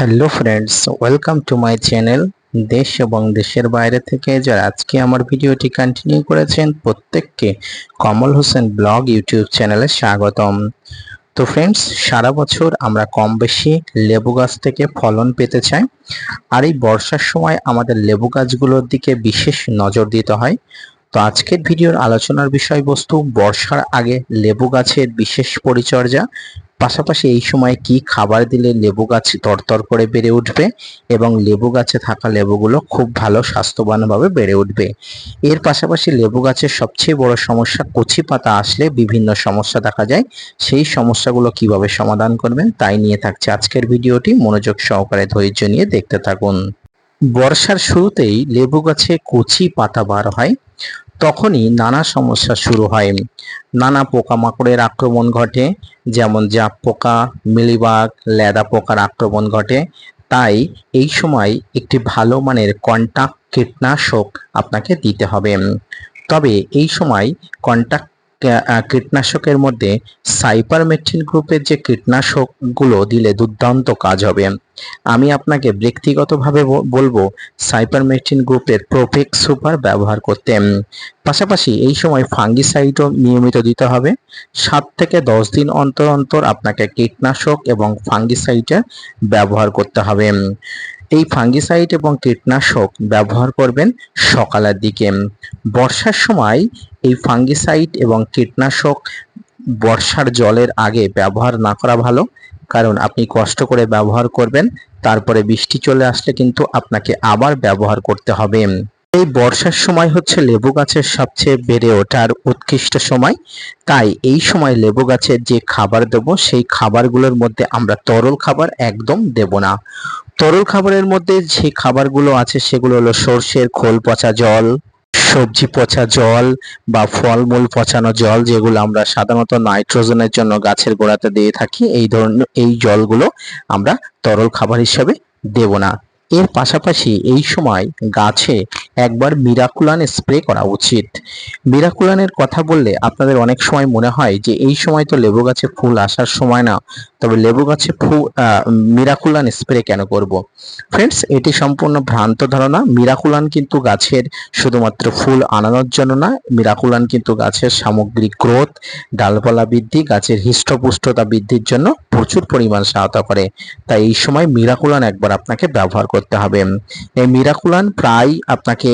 Hello friends welcome to my channel দেশ এবং দেশের বাইরে থেকে যারা আজকে আমার ভিডিওটি কন্টিনিউ করেছেন, প্রত্যেককে কমল হোসেন ব্লগ ইউটিউব চ্যানেলে স্বাগতম। তো ফ্রেন্ডস সারা বছর আমরা কম বেশি লেবু গাছ থেকে ফলন পেতে চাই, আর এই বর্ষার সময় আমাদের লেবু গাছগুলোর দিকে বিশেষ নজর দিতে হয়। তো আজকের ভিডিওর আলোচনার বিষয়বস্তু, বর্ষার আগে লেবু গাছের বিশেষ পরিচর্যা পাশাপাশি এই সময় কি খাবার দিলে লেবু গাছ তরতর করে বেড়ে উঠবে এবং লেবু গাছে থাকা লেবুগুলো খুব ভালো স্বাস্থ্যবানভাবে বেড়ে উঠবে? এর পাশাপাশি লেবু গাছের সবচেয়ে বড় সমস্যা কচি পাতা আসলে বিভিন্ন সমস্যা দেখা যায়। সেই সমস্যাগুলো কীভাবে সমাধান করবেন তাই নিয়ে থাকছে আজকের ভিডিওটি। মনোযোগ সহকারে ধৈর্য নিয়ে দেখতে থাকুন। বর্ষার শুরুতেই লেবু গাছে কচি পাতা বার হয়। তখনই নানা সমস্যা শুরু হয়। নানা পোকামাকড়ের আক্রমণ ঘটে, যেমন জাপ পোকা, মিলিবাগ লেদা পোকার আক্রমণ ঘটে। তাই এই সময় একটি ভালো মানের কন্টাক্ট কীটনাশক আপনাকে দিতে হবে। তবে এই সময় কন্টাক্ট কীটনাশকের মধ্যে সাইপারমেথ্রিন গ্রুপের যে কীটনাশকগুলো দিলে দুর্দান্ত কাজ হবে। আমি আপনাকে ব্যক্তিগতভাবে বলব সাইপারমেথ্রিন গ্রুপের প্রোপেক সুপার ব্যবহার করতে। পাশাপাশি এই সময় ফাঙ্গিসাইডও নিয়মিত দিতে হবে। সাত থেকে দশ দিন অন্তর অন্তর আপনাকে কীটনাশক এবং ফাঙ্গিসাইডের ব্যবহার করতে হবে। এই ফাঙ্গিসাইড এবং কীটনাশক ব্যবহার করবেন সকালের দিকে। বর্ষার সময় এই ফাঙ্গিসাইড এবং কীটনাশক বর্ষার জলের আগে ব্যবহার না করা ভালো, কারণ আপনি কষ্ট করে ব্যবহার করবেন, তারপরে বৃষ্টি চলে আসলে কিন্তু আপনাকে আবার ব্যবহার করতে হবে। এই বর্ষার সময় হচ্ছে লেবু গাছের সবচেয়ে বেড়ে ওঠার উৎকৃষ্ট সময়। তাই এই সময় লেবু গাছের যে খাবার দেব, সেই খাবারগুলোর মধ্যে আমরা তরল খাবার একদম দেব না। তরল খাবারের মধ্যে যে খাবারগুলো আছে, সেগুলো হলো সর্ষের খোল পচা জল সবজি পচা জল বা ফলমূল পচানো জল যেগুলো আমরা সাধারণত নাইট্রোজেনের জন্য গাছের গোড়াতে দিয়ে থাকি, এই ধরনের এই জলগুলো আমরা তরল খাবার হিসাবে দেব না। এর পাশাপাশি এই সময় গাছে একবার মিরাকুলান স্প্রে করা উচিত। মিরাকুলানের কথা বললে আপনাদের অনেক সময় মনে হয় যে এই সময় তো লেবু গাছে ফুল আসার সময় না, তবে লেবু গাছে ফু মিরাকুলান স্প্রে কেন করব। ফ্রেন্ডস এটি সম্পূর্ণ ভ্রান্ত ধারণা। মিরাকুলান কিন্তু গাছের শুধুমাত্র ফুল আনানোর জন্য না, মিরাকুলান কিন্তু গাছের সামগ্রিক গ্রোথ, ডালপালা বৃদ্ধি, গাছের হৃষ্টপুষ্টতা বৃদ্ধির জন্য প্রচুর পরিমাণ সহায়তা করে। তাই এই সময় মিরাকুলান একবার আপনাকে ব্যবহার করতে হবে। এই মিরাকুলান প্রায় আপনাকে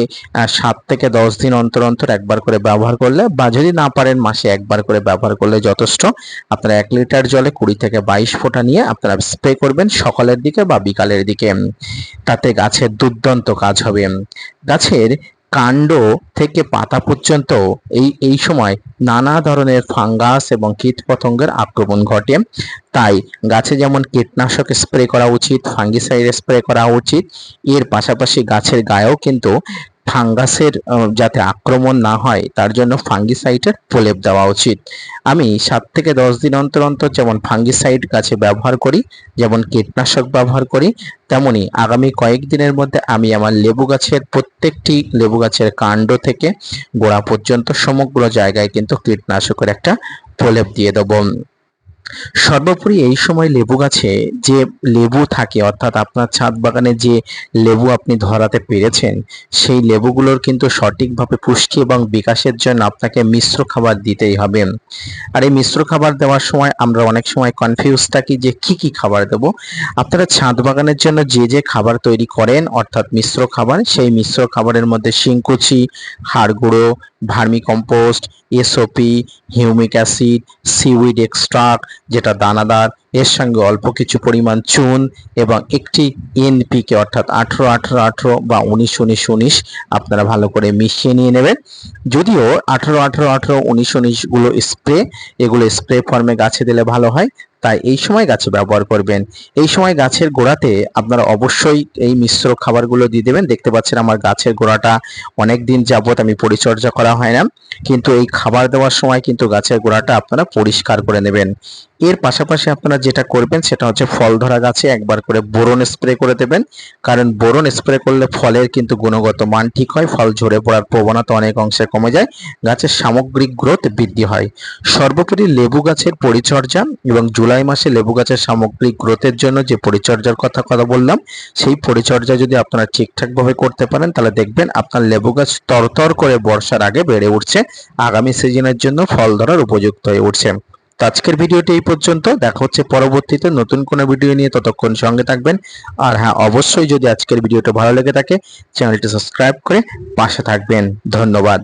সাত থেকে দশ দিন অন্তর অন্তর একবার করে ব্যবহার করলে বা যদি না পারেন মাসে একবার করে ব্যবহার করলে যথেষ্ট। আপনারা এক লিটার জলে কুড়ি থেকে বাইশ ফোঁটা নিয়ে আপনারা স্প্রে করবেন সকালের দিকে বা বিকালের দিকে। তাতে গাছের দুর্দান্ত কাজ হবে। গাছের কাণ্ড থেকে পাতা পর্যন্ত এই এই সময় নানা ধরনের ফাঙ্গাস এবং কীটপতঙ্গের আক্রমণ ঘটে। তাই গাছে যেমন কীটনাশক স্প্রে করা উচিত, ফাঙ্গিসাইড স্প্রে করা উচিত, এর পাশাপাশি গাছের গায়েও কিন্তু ফাঙ্গাসের যাতে আক্রমণ না হয়, তার জন্য ফাঙ্গিসাইডের প্রলেপ দেওয়া উচিত। আমি সাত থেকে দশ দিন অন্তর অন্তর যেমন ফাঙ্গিসাইড গাছে ব্যবহার করি, যেমন কীটনাশক ব্যবহার করি, তেমনি আগামী কয়েকদিনের মধ্যে আমি আমার লেবু গাছের প্রত্যেকটি লেবু গাছের কাণ্ড থেকে গোড়া পর্যন্ত সমগ্র জায়গায় কিন্তু কীটনাশকের একটা প্রলেপ দিয়ে দেবো। সর্বোপরি এই সময় লেবু গাছে যে লেবু থাকে, অর্থাৎ আপনার ছাদ বাগানে যে লেবু আপনি ধরাতে পেরেছেন, সেই লেবুগুলোর কিন্তু সঠিকভাবে পুষ্টি এবং বিকাশের জন্য আপনাকে মিশ্র খাবার দিতেই হবে। আর এই মিশ্র খাবার দেওয়ার সময় আমরা অনেক সময় কনফিউজ থাকি যে কি কি খাবার দেব। আপনারা ছাদ বাগানের জন্য যে যে খাবার তৈরি করেন, অর্থাৎ মিশ্র খাবার, সেই মিশ্র খাবারের মধ্যে শিংকুচি হাড় গুঁড়ো vermicompost SOP humic acid, seaweed extract, যেটা দানাদার, এর সঙ্গে অল্প কিছু পরিমাণ চুন এবং একটি এনপিকে অর্থাৎ আঠেরো আঠেরো আঠেরো বা উনিশ উনিশ উনিশ আপনারা ভালো করে মিশিয়ে নিয়ে নেবেন। যদিও আঠেরো আঠেরো আঠেরো, উনিশ উনিশগুলো স্প্রে, এগুলো স্প্রে ফর্মে গাছে দিলে ভালো হয়। তাই এই সময় গাছে ব্যবহার করবেন। এই সময় গাছের গোড়াতে আপনারা অবশ্যই এই মিশ্র খাবারগুলো দিয়ে দেবেন। দেখতে পাচ্ছেন আমার গাছের গোড়াটা অনেক দিন যাবত আমি পরিচর্যা করা হয় না। কিন্তু এই খাবার দেওয়ার সময় কিন্তু গাছের গোড়াটা আপনারা পরিষ্কার করে নেবেন। এর পাশাপাশি আপনারা যেটা করবেন সেটা হচ্ছে ফল ধরা গাছে একবার করে বোরন স্প্রে করে দেবেন। কারণ বোরন স্প্রে করলে ফলের কিন্তু গুণগত মান ঠিক হয়, ফল ঝরে পড়ার প্রবণতা অনেক অংশে কমে যায়, গাছের সামগ্রিক গ্রোথ বৃদ্ধি হয়। সর্বোপরি লেবু গাছের পরিচর্যা এবং জুলাই মাসে লেবু গাছের সামগ্রিক গ্রোথের জন্য যে পরিচর্যার কথা কথা বললাম, সেই পরিচর্যা যদি আপনারা ঠিকঠাকভাবে করতে পারেন, তাহলে দেখবেন আপনার লেবু গাছ তরতর করে বর্ষার আগে বেড়ে উঠছে, আগামী সিজনের জন্য ফল ধরার উপযুক্ত হয়ে উঠছে। তো আজকের ভিডিওটি এই পর্যন্ত। দেখা হচ্ছে পরবর্তীতে নতুন কোনো ভিডিও নিয়ে। ততক্ষণ সঙ্গে থাকবেন। আর হ্যাঁ অবশ্যই যদি আজকের ভিডিওটা ভালো লেগে থাকে, চ্যানেলটি সাবস্ক্রাইব করে পাশে থাকবেন। ধন্যবাদ।